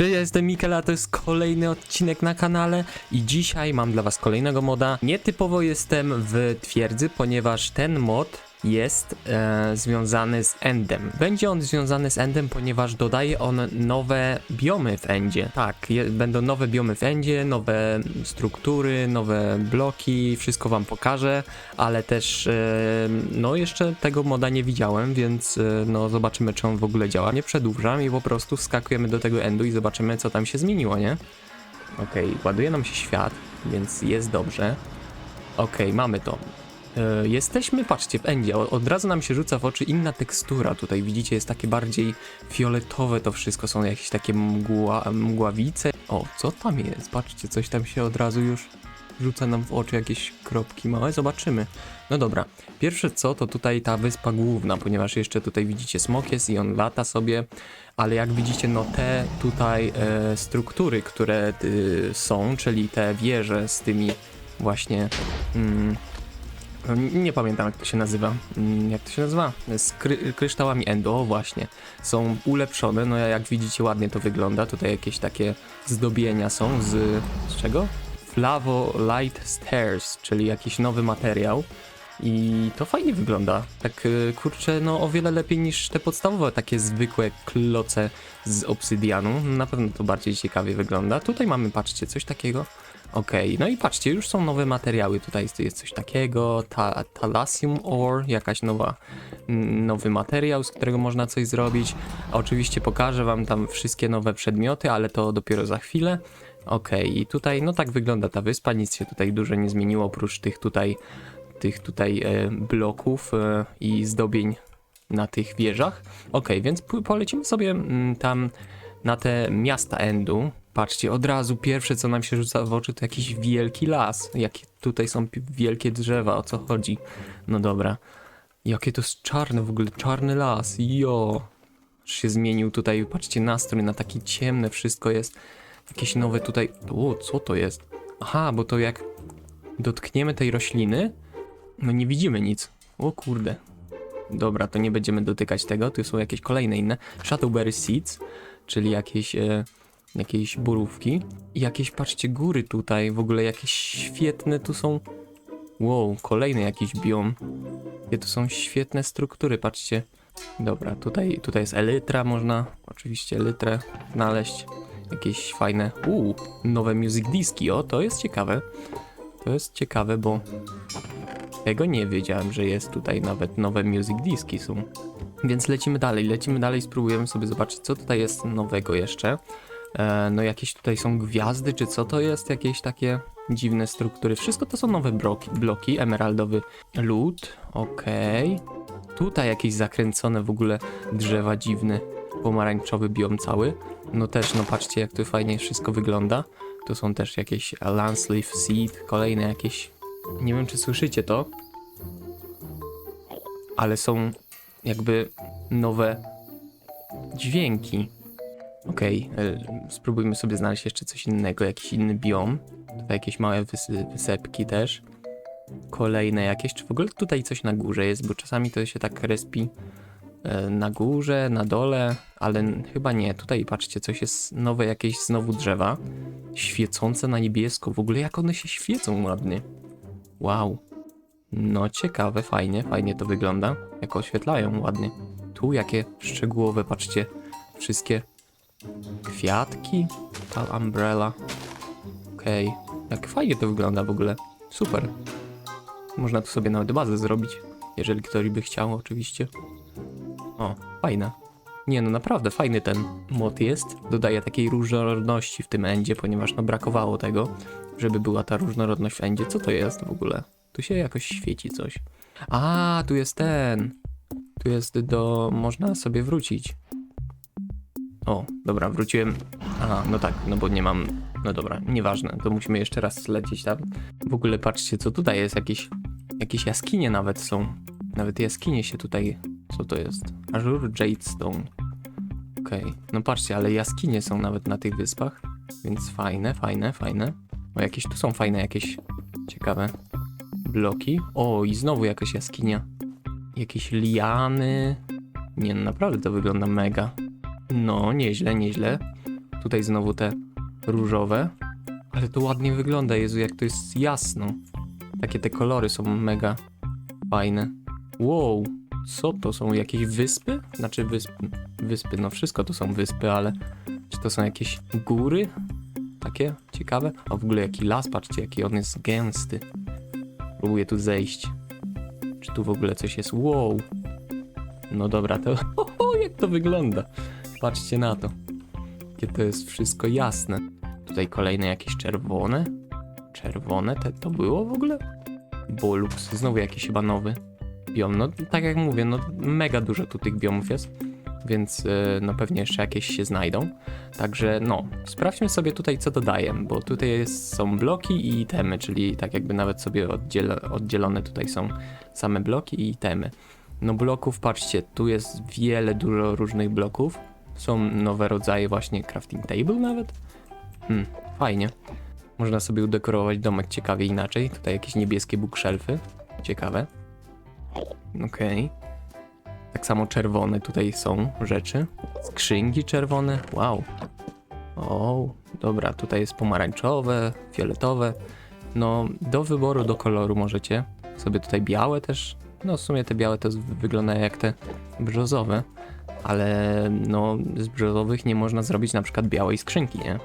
Cześć, ja jestem Mikel, a to jest kolejny odcinek na kanale i dzisiaj mam dla was kolejnego moda. Nietypowo jestem w twierdzy, ponieważ ten mod jest e, związany z Endem. Będzie on związany z Endem, ponieważ dodaje on nowe biomy w Endzie. Tak, je, będą nowe biomy w Endzie, nowe struktury, nowe bloki, wszystko wam pokażę, ale też e, no jeszcze tego moda nie widziałem, więc e, no zobaczymy czy on w ogóle działa. Nie przedłużam i po prostu wskakujemy do tego Endu i zobaczymy co tam się zmieniło, nie? Okej, ładuje nam się świat, więc jest dobrze. Okej, mamy to. E, Jesteśmy, patrzcie, w Endzie. Od razu nam się rzuca w oczy inna tekstura. Tutaj widzicie, jest takie bardziej fioletowe to wszystko. Są jakieś takie mgła, mgławice. O, co tam jest? Patrzcie, coś tam się od razu już rzuca nam w oczy, jakieś kropki małe. Zobaczymy. No dobra. Pierwsze co, to tutaj ta wyspa główna, ponieważ jeszcze tutaj widzicie smok jest i on lata sobie. Ale jak widzicie, no te tutaj e, struktury, które y, są, czyli te wieże z tymi właśnie... Mm, nie pamiętam jak to się nazywa. Mm, Jak to się nazywa? Z kry kryształami endo, właśnie. Są ulepszone, no jak widzicie ładnie to wygląda. Tutaj jakieś takie zdobienia są z... z czego? Flavo Light Stairs, czyli jakiś nowy materiał. I to fajnie wygląda. Tak y, kurczę, no o wiele lepiej niż te podstawowe takie zwykłe kloce z obsydianu. Na pewno to bardziej ciekawie wygląda. Tutaj mamy, patrzcie, coś takiego. Okej, no i patrzcie, już są nowe materiały. Tutaj jest, coś takiego, ta, Thalassium Ore, jakaś nowa, nowy materiał, z którego można coś zrobić. Oczywiście pokażę wam tam wszystkie nowe przedmioty, ale to dopiero za chwilę. Okej, i tutaj, no tak wygląda ta wyspa, nic się tutaj dużo nie zmieniło, oprócz tych tutaj, tych tutaj e, bloków e, i zdobień na tych wieżach. Okej, więc polecimy sobie mm, tam na te miasta Endu. Patrzcie, od razu pierwsze co nam się rzuca w oczy to jakiś wielki las. Jakie tutaj są wielkie drzewa, o co chodzi? No dobra. Jakie to jest czarne w ogóle, czarny las, jo. Się zmienił tutaj, patrzcie, nastrój na taki ciemne wszystko jest. Jakieś nowe tutaj, o, co to jest? Aha, bo to jak dotkniemy tej rośliny, no nie widzimy nic. O kurde. Dobra, to nie będziemy dotykać tego, tu są jakieś kolejne inne. Shadowberry Seeds, czyli jakieś, e, jakieś borówki. I jakieś, patrzcie, góry tutaj, w ogóle jakieś świetne tu są. Wow, kolejny jakiś biom. Jakie to są świetne struktury, patrzcie. Dobra, tutaj, tutaj jest elytra, można oczywiście elytrę znaleźć. Jakieś fajne, uuu, nowe music diski, o, to jest ciekawe. To jest ciekawe, bo tego nie wiedziałem, że jest tutaj nawet nowe music diski są. Więc lecimy dalej, lecimy dalej, spróbujemy sobie zobaczyć, co tutaj jest nowego jeszcze. E, no jakieś tutaj są gwiazdy, czy co to jest? Jakieś takie dziwne struktury. Wszystko to są nowe bloki, bloki emeraldowy lód, okej. Tutaj jakieś zakręcone w ogóle drzewa dziwne, pomarańczowy biom cały. No też, no patrzcie jak to fajnie wszystko wygląda. Tu są też jakieś Lansleaf Seed, kolejne jakieś... Nie wiem czy słyszycie to, ale są jakby nowe dźwięki. Okej, e, spróbujmy sobie znaleźć jeszcze coś innego, jakiś inny biom. Tutaj jakieś małe wysy, wysepki też. Kolejne jakieś, czy w ogóle tutaj coś na górze jest, bo czasami to się tak respi e, na górze, na dole, ale chyba nie. Tutaj patrzcie, coś jest nowe, jakieś znowu drzewa. Świecące na niebiesko. W ogóle jak one się świecą ładnie. Wow. No ciekawe, fajnie, fajnie to wygląda. Jak oświetlają ładnie. Tu jakie szczegółowe, patrzcie. Wszystkie kwiatki. Ta umbrella. Okej. Jak fajnie to wygląda w ogóle. Super. Można tu sobie nawet bazę zrobić. Jeżeli ktoś by chciał, oczywiście. O, fajne. Nie no, naprawdę fajny ten mod jest. Dodaje takiej różnorodności w tym endzie, ponieważ no brakowało tego, żeby była ta różnorodność w endzie. Co to jest w ogóle? Tu się jakoś świeci coś. A, tu jest ten. Tu jest do... można sobie wrócić. O, dobra, wróciłem. Aha, no tak, no bo nie mam... No dobra, nieważne, to musimy jeszcze raz lecieć tam. W ogóle patrzcie, co tutaj jest, jakieś... Jakieś jaskinie nawet są. Nawet jaskinie się tutaj... Co to jest? Azure Jadestone. Okej, no patrzcie, ale jaskinie są nawet na tych wyspach. Więc fajne, fajne, fajne. O, jakieś tu są fajne, jakieś ciekawe bloki. O, i znowu jakaś jaskinia. Jakieś liany. Nie, no naprawdę to wygląda mega. No, nieźle, nieźle. Tutaj znowu te różowe. Ale to ładnie wygląda, Jezu, jak to jest jasno. Takie te kolory są mega fajne. Wow, co to są? Jakieś wyspy? Znaczy wyspy, wyspy, no wszystko to są wyspy, ale czy to są jakieś góry? Takie ciekawe. A w ogóle jaki las, patrzcie, jaki on jest gęsty. Próbuję tu zejść. Czy tu w ogóle coś jest? Wow. No dobra, to o, jak to wygląda. Patrzcie na to. Jakie to jest wszystko jasne. Tutaj kolejne jakieś czerwone. Czerwone, te, to było w ogóle? Bolux, znowu jakiś chyba nowy biom. No tak jak mówię, no mega dużo tu tych biomów jest, więc e, no pewnie jeszcze jakieś się znajdą. Także no, sprawdźmy sobie tutaj co dodaję, bo tutaj jest, są bloki i itemy, czyli tak jakby nawet sobie oddziela, oddzielone tutaj są same bloki i itemy. No bloków, patrzcie, tu jest wiele, dużo różnych bloków. Są nowe rodzaje właśnie crafting table nawet. Hmm, fajnie. Można sobie udekorować domek ciekawie inaczej. Tutaj jakieś niebieskie bookshelfy. Ciekawe. Okej. Tak samo czerwone tutaj są rzeczy. Skrzynki czerwone. Wow. O, dobra, tutaj jest pomarańczowe, fioletowe. No, do wyboru, do koloru możecie. Sobie tutaj białe też. No, w sumie te białe to wyglądają jak te brzozowe. Ale no, z brzozowych nie można zrobić na przykład białej skrzynki, nie?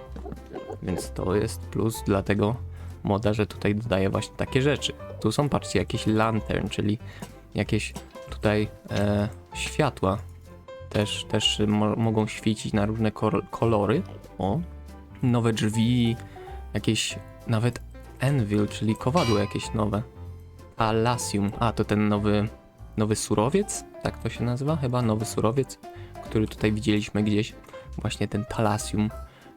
Więc to jest plus dla tego moda, że tutaj dodaje właśnie takie rzeczy. Tu są, patrzcie, jakieś lantern, czyli jakieś tutaj e, światła też, też mo mogą świecić na różne kolory. O, nowe drzwi, jakieś nawet anvil, czyli kowadło jakieś nowe. Pallasium, a to ten nowy, nowy surowiec, tak to się nazywa chyba, nowy surowiec, który tutaj widzieliśmy gdzieś, właśnie ten talasium.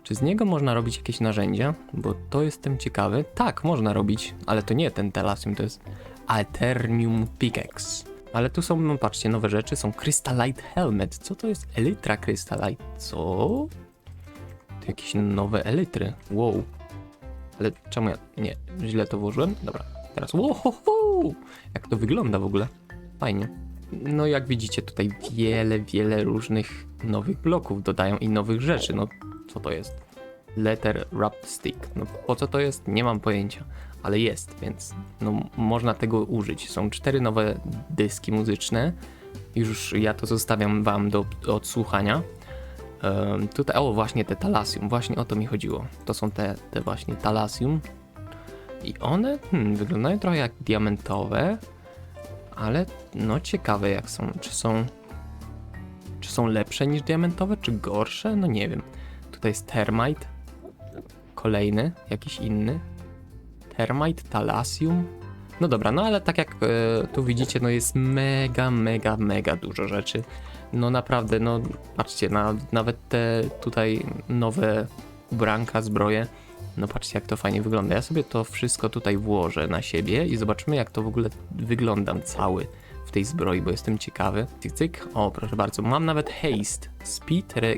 Czy z niego można robić jakieś narzędzia? Bo to jestem ciekawy. Tak, można robić, ale to nie ten talasium, to jest Alternium Pickaxe. Ale tu są, no patrzcie, nowe rzeczy. Są Crystallite Helmet. Co to jest Elytra Crystallite? Co? To jakieś nowe elitry. Wow. Ale czemu ja... Nie, źle to włożyłem? Dobra, teraz... Wow! Jak to wygląda w ogóle? Fajnie. No jak widzicie, tutaj wiele, wiele różnych nowych bloków dodają i nowych rzeczy. No, co to jest? Letter Wrapped Stick. No po co to jest? Nie mam pojęcia ale jest, więc no, można tego użyć. Są cztery nowe dyski muzyczne. Już ja to zostawiam wam do, odsłuchania. Em, tutaj, o właśnie te talasium, właśnie o to mi chodziło. To są te, te właśnie talasium. I one hmm, wyglądają trochę jak diamentowe, ale no ciekawe jak są. Czy są. Czy są lepsze niż diamentowe, czy gorsze? No nie wiem. Tutaj jest termite. Kolejny, jakiś inny. Termite, Talasium. No dobra, no ale tak jak e, tu widzicie, no jest mega, mega, mega dużo rzeczy. No naprawdę, no patrzcie, na, nawet te tutaj nowe ubranka, zbroje. No patrzcie jak to fajnie wygląda. Ja sobie to wszystko tutaj włożę na siebie i zobaczymy jak to w ogóle wyglądam cały w tej zbroi, bo jestem ciekawy. Cyk, cyk. O, proszę bardzo. Mam nawet haste. Speed, re...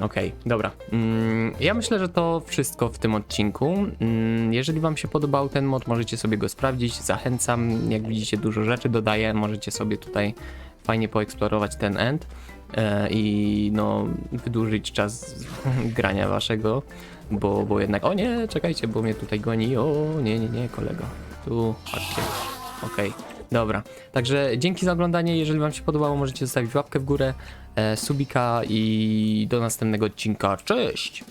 Okej, dobra. Mm, ja myślę, że to wszystko w tym odcinku. Mm, jeżeli Wam się podobał ten mod, możecie sobie go sprawdzić. Zachęcam, jak widzicie, dużo rzeczy dodaję. Możecie sobie tutaj fajnie poeksplorować ten end e, i no, wydłużyć czas grania Waszego, bo, bo jednak. O nie, czekajcie, bo mnie tutaj goni. O nie, nie, nie, kolego. Tu, patrzcie. Okej. Dobra, także dzięki za oglądanie. Jeżeli Wam się podobało, możecie zostawić łapkę w górę, subika i do następnego odcinka. Cześć!